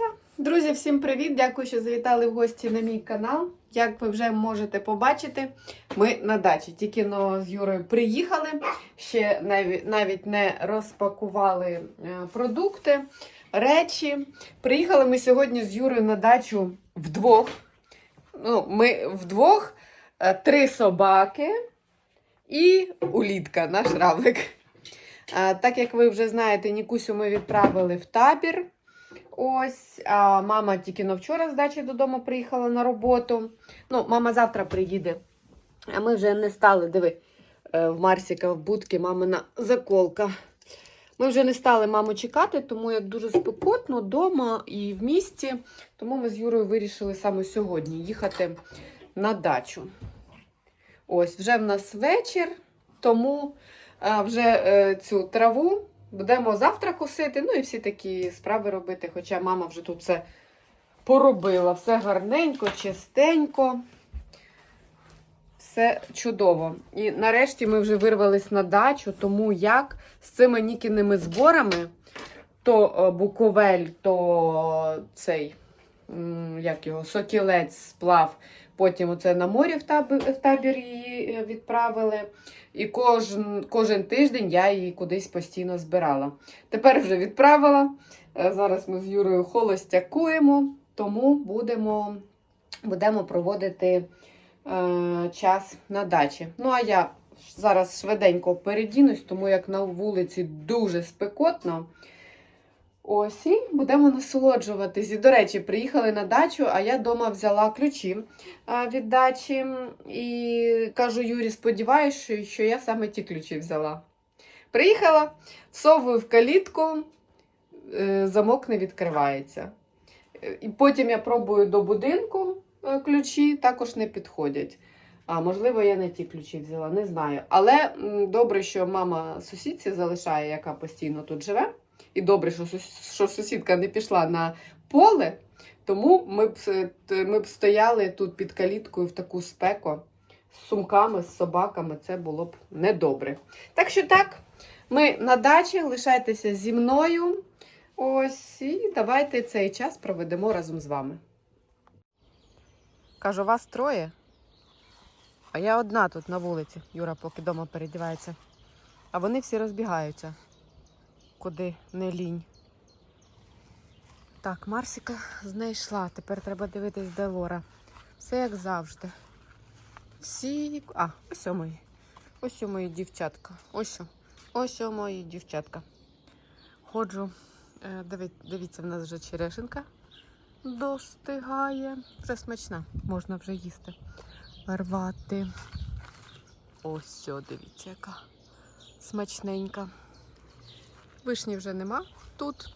вийшла. Друзі, всім привіт! Дякую, що завітали в гості на мій канал. Як ви вже можете побачити, ми на дачі. Тільки но з Юрою приїхали, ще навіть, не розпакували е, продукти, речі. Приїхали ми сьогодні з Юрою на дачу вдвох. Ну, ми вдвох, е, три собаки і улітка, наш равлик. Так як ви вже знаєте, Нікусю ми відправили в табір. Ось, а мама тільки на вчора з дачі додому приїхала на роботу. Ну, мама завтра приїде. А ми вже не стали, диви, е, в Марсіка в будки мамина заколка. Ми вже не стали маму чекати, тому як дуже спекотно вдома і в місті. Тому ми з Юрою вирішили саме сьогодні їхати на дачу. Ось, вже в нас вечір, тому вже е, цю траву будемо завтра косити. Ну і всі такі справи робити. Хоча мама вже тут все поробила. Все гарненько, чистенько. Все чудово. І нарешті ми вже вирвались на дачу, тому як з цими нікіними зборами, то е, буковель, то цей, як його, сокілець сплав. Потім оце на морі в табір, в табір її е, відправили. І кожен, кожен тиждень я її кудись постійно збирала. Тепер вже відправила. Е, Зараз ми з Юрою холостякуємо, тому будемо, будемо проводити е, час на дачі. Ну, а я зараз швиденько передінусь, тому як на вулиці дуже спекотно. Ось і будемо насолоджуватись. І, до речі, приїхали на дачу, а я вдома взяла ключі від дачі. І кажу Юрі, сподіваюся, що, я саме ті ключі взяла. Приїхала, всовую в калітку, е, замок не відкривається. І потім я пробую до будинку е, ключі, також не підходять. А можливо, я не ті ключі взяла, не знаю. Але добре, що мама сусідці залишає, яка постійно тут живе. І добре, що, що сусідка не пішла на поле, тому ми б, ми б стояли тут під каліткою в таку спеку з сумками, з собаками. Це було б недобре. Так що так, ми на дачі, лишайтеся зі мною. Ось, і давайте цей час проведемо разом з вами. Кажу, вас троє. А я одна тут на вулиці. Юра поки вдома передівається. А вони всі розбігаються куди не лінь. Так, Марсіка знайшла. Тепер треба дивитись, де Лора. Все як завжди. Всі. А, ось о мої. Ось о мої дівчатка. Ось о. Ось о мої дівчатка. Ходжу. Е, Дивіться, в нас вже черешенка достигає. Вже смачна, можна вже їсти. Рвати. Ось, дивіться, яка смачненька. Вишні вже нема тут.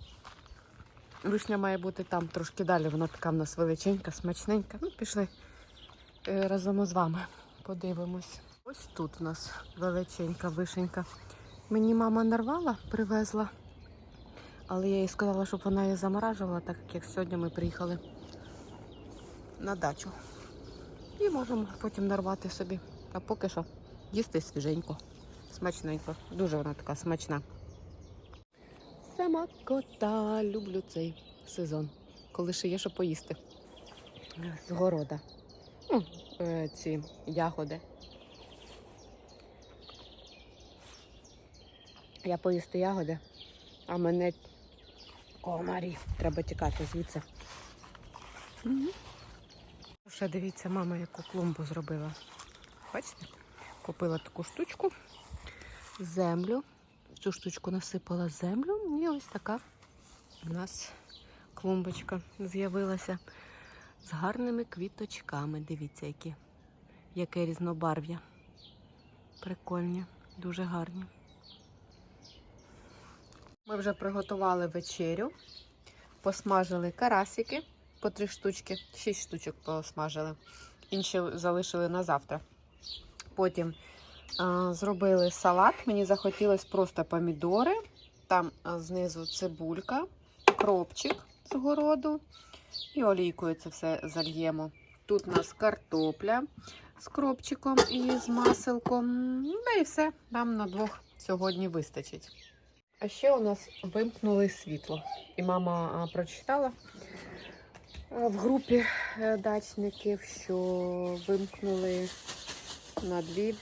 Вишня має бути там трошки далі. Вона така в нас величенька, смачненька. Ну, пішли е, разом з вами. Подивимось. Ось тут у нас величенька вишенька. Мені мама нарвала, привезла. Але я їй сказала, щоб вона її заморажувала, так як сьогодні ми приїхали на дачу. І можемо потім нарвати собі. А поки що їсти свіженько, смачненько. Дуже вона така смачна. Сама кота, люблю цей сезон, коли ще є що поїсти. З города. Ну, е, ці ягоди. Я поїсти ягоди, а мене комарі. Треба тікати звідси. Угу. Ще дивіться, мама яку клумбу зробила. Бачите? Купила таку штучку, землю цю штучку насипала землю, і ось така у нас клумбочка з'явилася з гарними квіточками. Дивіться, які, яке різнобарв'я. Прикольні, дуже гарні. Ми вже приготували вечерю, посмажили карасики по три штучки, шість штучок посмажили. Інші залишили на завтра. Потім Зробили салат. Мені захотілося просто помідори. Там знизу цибулька, кропчик з городу. І олійкою це все зальємо. Тут у нас картопля з кропчиком і з маселком. Ну і все. Нам на двох сьогодні вистачить. А ще у нас вимкнули світло. І мама прочитала в групі е, дачників, що вимкнули на дві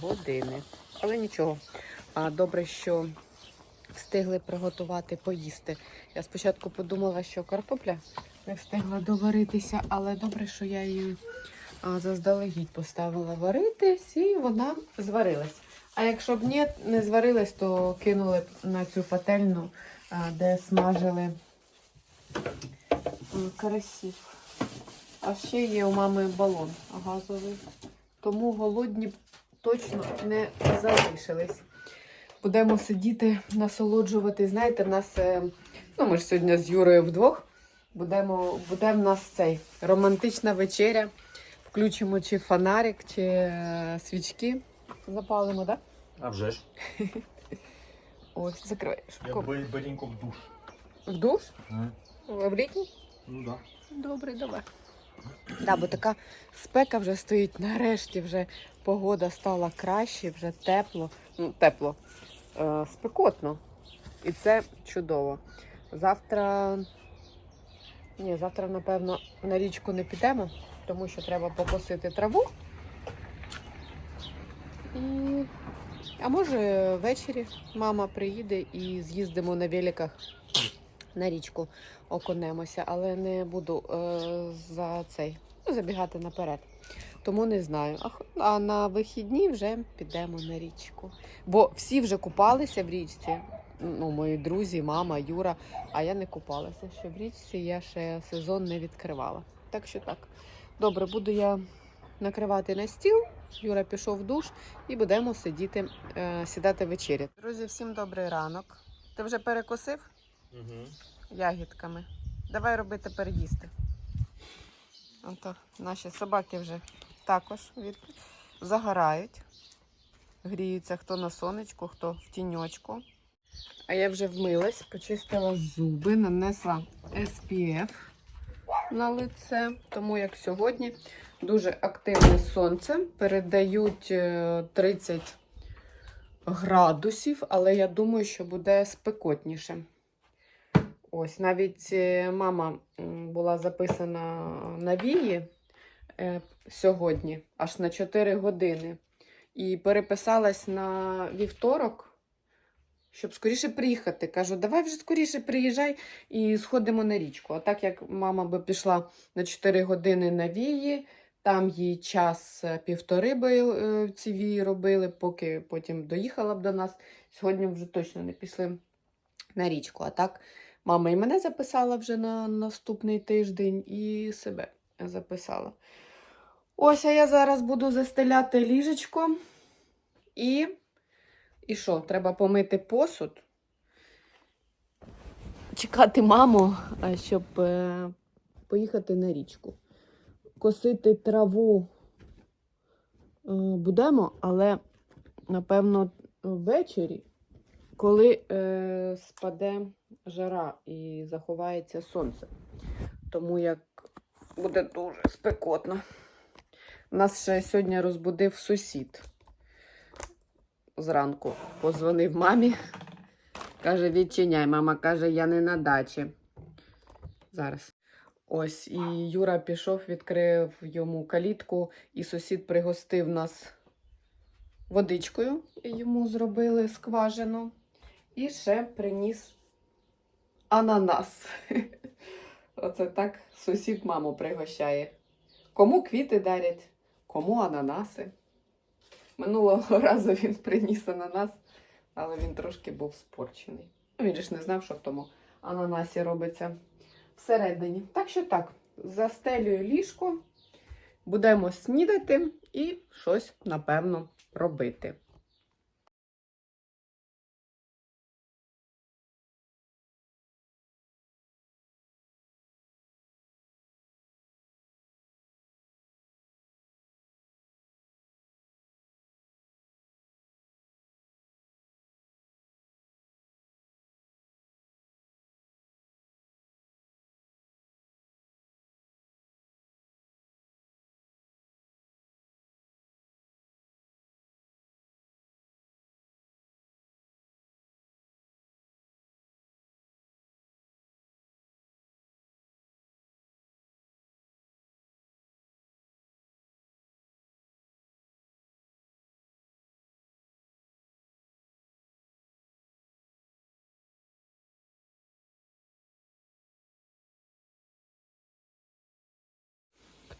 години. Але нічого. А добре, що встигли приготувати поїсти. Я спочатку подумала, що картопля не встигла доваритися, але добре, що я її заздалегідь поставила варитись, і вона зварилась. А якщо б ні, не зварилась, то кинули б на цю пательну, де смажили карасів. А ще є у мами балон газовий. Тому голодні точно не залишились. Будемо сидіти, насолоджувати. Знаєте, в нас, е, ну ми ж сьогодні з Юрою вдвох. Будемо, буде в нас цей романтична вечеря. Включимо чи фонарик, чи е, свічки. Запалимо, так? А вже ж. Ось, закриваєш. Я б- баденько в душ. В душ? Ага. В літній? Ну да. Добре, давай. Да, бо така спека вже стоїть. Нарешті вже погода стала краще, вже тепло. Ну, тепло. Е, спекотно. І це чудово. Завтра. Ні, завтра, напевно, на річку не підемо, тому що треба покосити траву. І... А може ввечері мама приїде і з'їздимо на великах на річку окунемося, але не буду е, за цей ну, забігати наперед. Тому не знаю. А, а на вихідні вже підемо на річку. Бо всі вже купалися в річці. Ну, мої друзі, мама, Юра. А я не купалася ще в річці, я ще сезон не відкривала. Так що так. Добре, буду я накривати на стіл. Юра пішов в душ і будемо сидіти, е, сідати вечеряти. Друзі, всім добрий ранок. Ти вже перекусив? Угу. ягідками. Давай роби тепер їсти. Ото наші собаки вже також від... загорають. Гріються хто на сонечку, хто в тіньочку. А я вже вмилась, почистила зуби, нанесла SPF на лице, тому як сьогодні дуже активне сонце. Передають е, 30 градусів, але я думаю, що буде спекотніше. Ось навіть е, мама була записана на вії е, сьогодні, аж на 4 години. І переписалась на вівторок, щоб скоріше приїхати. Кажу, давай вже скоріше приїжджай і сходимо на річку. А так як мама би пішла на 4 години на вії, там їй час е, півтори би е, ці вії робили, поки потім доїхала б до нас. Сьогодні вже точно не пішли на річку. А так Мама і мене записала вже на наступний тиждень, і себе записала. Ось, а я зараз буду застеляти ліжечко. І. І що? Треба помити посуд. Чекати маму, щоб е, поїхати на річку. Косити траву е, будемо, але, напевно, ввечері, коли е, спаде жара і заховається сонце. Тому як буде дуже спекотно. Нас ще сьогодні розбудив сусід. Зранку позвонив мамі. Каже, відчиняй. Мама каже, я не на дачі. Зараз. Ось, і Юра пішов, відкрив йому калітку, і сусід пригостив нас водичкою. Йому зробили скважину. І ще приніс ананас. Оце так сусід маму пригощає. Кому квіти дарять, кому ананаси. Минулого разу він приніс ананас, але він трошки був спорчений. Він ж не знав, що в тому ананасі робиться всередині. Так що так, застелюю ліжко, будемо снідати і щось, напевно, робити.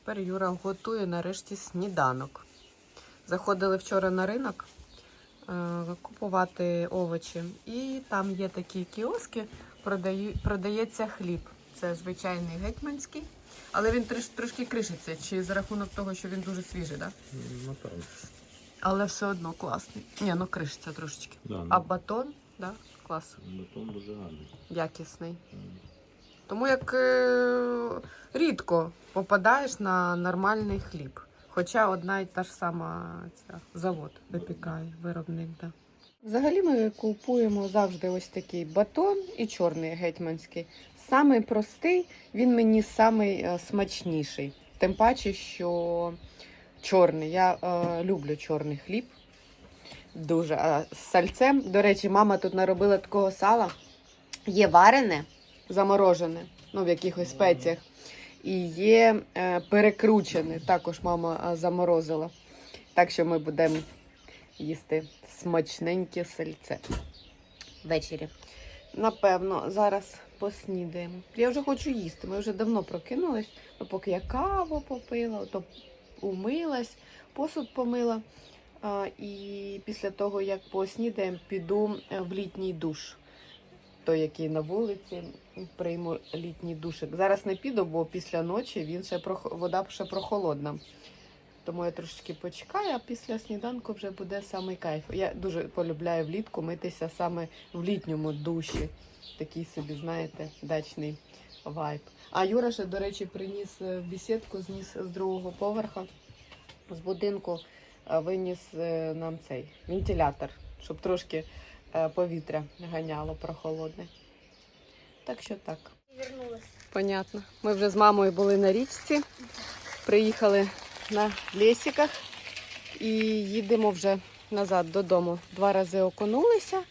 Тепер Юра готує нарешті сніданок. Заходили вчора на ринок е, купувати овочі. І там є такі кіоски, продається хліб. Це звичайний гетьманський, але він трошки кришиться, чи за рахунок того, що він дуже свіжий, да? Напевно. але все одно класний. Ні, ну кришиться трошечки. Да, А батон, да, клас, Батон дуже гарний. якісний. Тому як е, рідко попадаєш на нормальний хліб. Хоча одна й та ж сама ця завод випікає, виробник. Да. Взагалі ми купуємо завжди ось такий батон і чорний гетьманський. Самий простий, він мені самий е, смачніший. Тим паче, що чорний. Я е, люблю чорний хліб. Дуже. А з сальцем. До речі, мама тут наробила такого сала. Є варене, заморожене, ну в якихось спеціях. І є е, перекручене, також мама е, заморозила. Так що ми будемо їсти смачненьке сальце ввечері. Напевно, зараз поснідаємо. Я вже хочу їсти. Ми вже давно прокинулись, ну, поки я каву попила, то умилась, посуд помила. А, і після того, як поснідаємо, піду е, в літній душ. Той, який на вулиці, прийму літній душик. Зараз не піду, бо після ночі він ще прох... вода ще прохолодна. Тому я трошечки почекаю, а після сніданку вже буде самий кайф. Я дуже полюбляю влітку митися саме в літньому душі. Такий собі, знаєте, дачний вайб. А Юра ще, до речі, приніс е, в бесідку, зніс з другого поверха з будинку, е, виніс е, нам цей вентилятор, щоб трошки повітря ганяло прохолодне. Так що так. Вернулась. Понятно. Ми вже з мамою були на річці, приїхали на лесіках і їдемо вже назад додому. Два рази окунулися,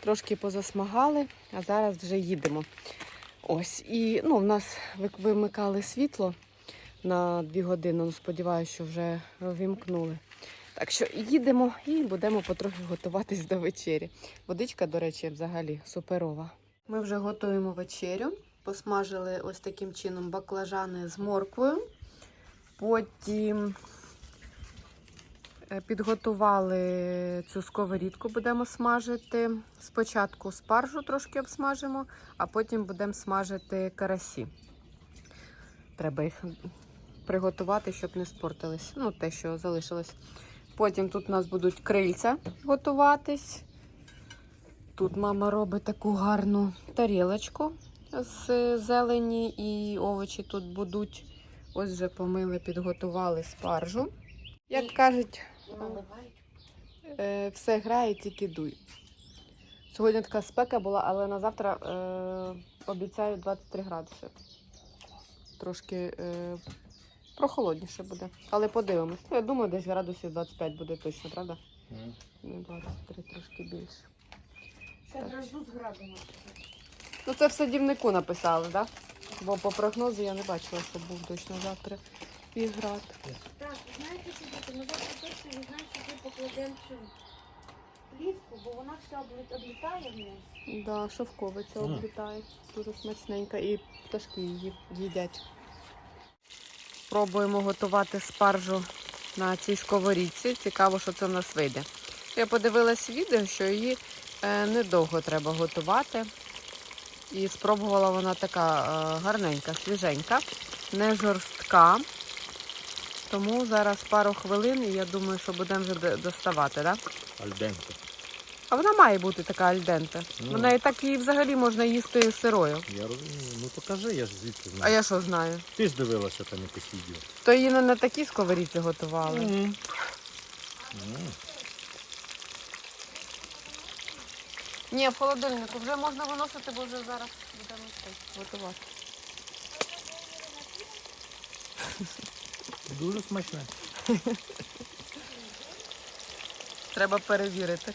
трошки позасмагали, а зараз вже їдемо. Ось, і ну, в нас вимикали світло на дві години. Ну, сподіваюся, що вже вімкнули. Так що їдемо і будемо потрохи готуватись до вечері. Водичка, до речі, взагалі суперова. Ми вже готуємо вечерю. Посмажили ось таким чином баклажани з морквою. Потім е, підготували цю сковорідку, будемо смажити. Спочатку спаржу трошки обсмажимо, а потім будемо смажити карасі. Треба їх приготувати, щоб не спортились. Ну, те, що залишилось. Потім тут у нас будуть крильця готуватись. Тут мама робить таку гарну тарілочку з зелені і овочі тут будуть. Ось вже помили, підготували спаржу. Як кажуть, Наливають. е, все грає, тільки дуй. Сьогодні така спека була, але на завтра е, обіцяють 23 градуси. Трошки е, прохолодніше буде. Але подивимось. Ну, я думаю, десь градусів 25 буде точно, правда? Не 23, трошки більше. Ще грозу з градом. Ну, це в садівнику написали, так? Да? Бо по прогнозу я не бачила, що був точно завтра і град. Так, знаєте, що діти, ми завтра точно не знаємо, що ми покладемо цю плівку, бо вона все облі- облітає вниз. Да, шовковиця облітає. Дуже смачненька. І пташки її їдять. Пробуємо готувати спаржу на цій сковорідці. Цікаво, що це в нас вийде. Я подивилась відео, що її недовго треба готувати. І спробувала вона така е, гарненька, свіженька, не жорстка. Тому зараз пару хвилин і я думаю, що будемо вже доставати, так? Да? Альденте. А вона має бути така альденте. Ну. Вона і так її взагалі можна їсти сирою. Я розумію. Ну покажи, я ж звідки А я що знаю? Ти ж дивилася там якесь відео. То її не на такій сковорідці готували. М. Ні, в холодильнику вже можна виносити, бо вже зараз будемо готувати. Дуже смачне. Треба перевірити.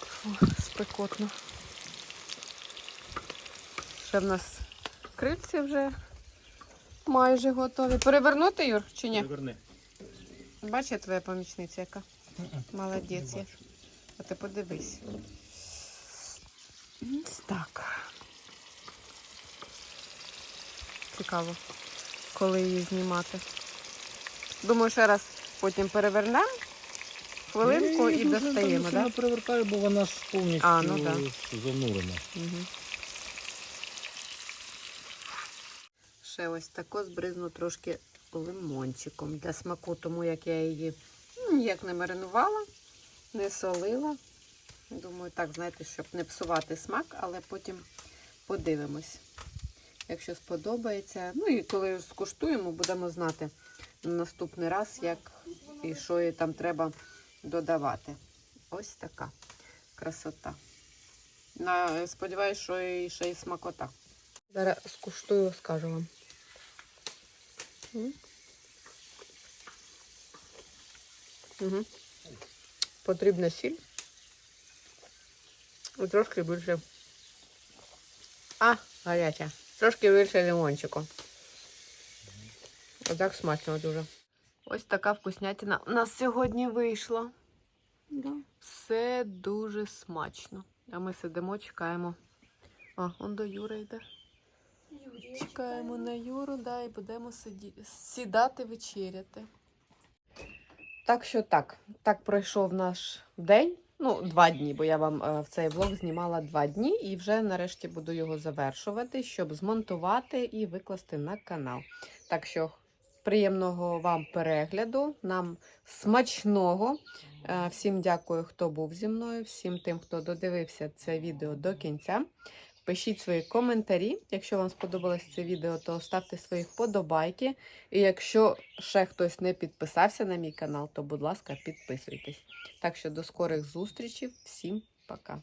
Фу, спекотно. Ще в нас крильці вже майже готові. Перевернути, Юр, чи ні? Верни. Бачиш, твоя помічниця яка? Молодець. я. А ти подивись. Ось так. цікаво, коли її знімати. Думаю, ще раз потім перевернемо хвилинку Я і достаємо, так? сильно перевертаю, бо вона ж повністю А, ну да. занурена. Угу. Ще ось тако збризну трошки лимончиком для смаку, тому як я її ну, ніяк не маринувала, не солила. Думаю, так, знаєте, щоб не псувати смак, але потім подивимось. Якщо сподобається. Ну і коли скуштуємо, будемо знати на наступний раз, як і що їй там треба додавати. Ось така красота. Сподіваюсь, що і ще й смакота. Зараз скуштую, скажу вам. Угу. Потрібна сіль. І трошки більше. А, гаряча. Трошки більше лимончику. Отак смачно дуже. Ось така вкуснятина у нас сьогодні вийшла. Да. Все дуже смачно. А ми сидимо, чекаємо. А, он до Юри йде. Чекаємо на Юру, да, і будемо сиді... сідати вечеряти. Так що так. Так пройшов наш день. Ну, два дні, бо я вам е, в цей влог знімала два дні і вже нарешті буду його завершувати, щоб змонтувати і викласти на канал. Так що приємного вам перегляду, нам смачного. Е, Всім дякую, хто був зі мною, всім тим, хто додивився це відео до кінця. Пишіть свої коментарі. Якщо вам сподобалось це відео, то ставте свої вподобайки. І якщо ще хтось не підписався на мій канал, то, будь ласка, підписуйтесь. Так що до скорих зустрічей. Всім пока!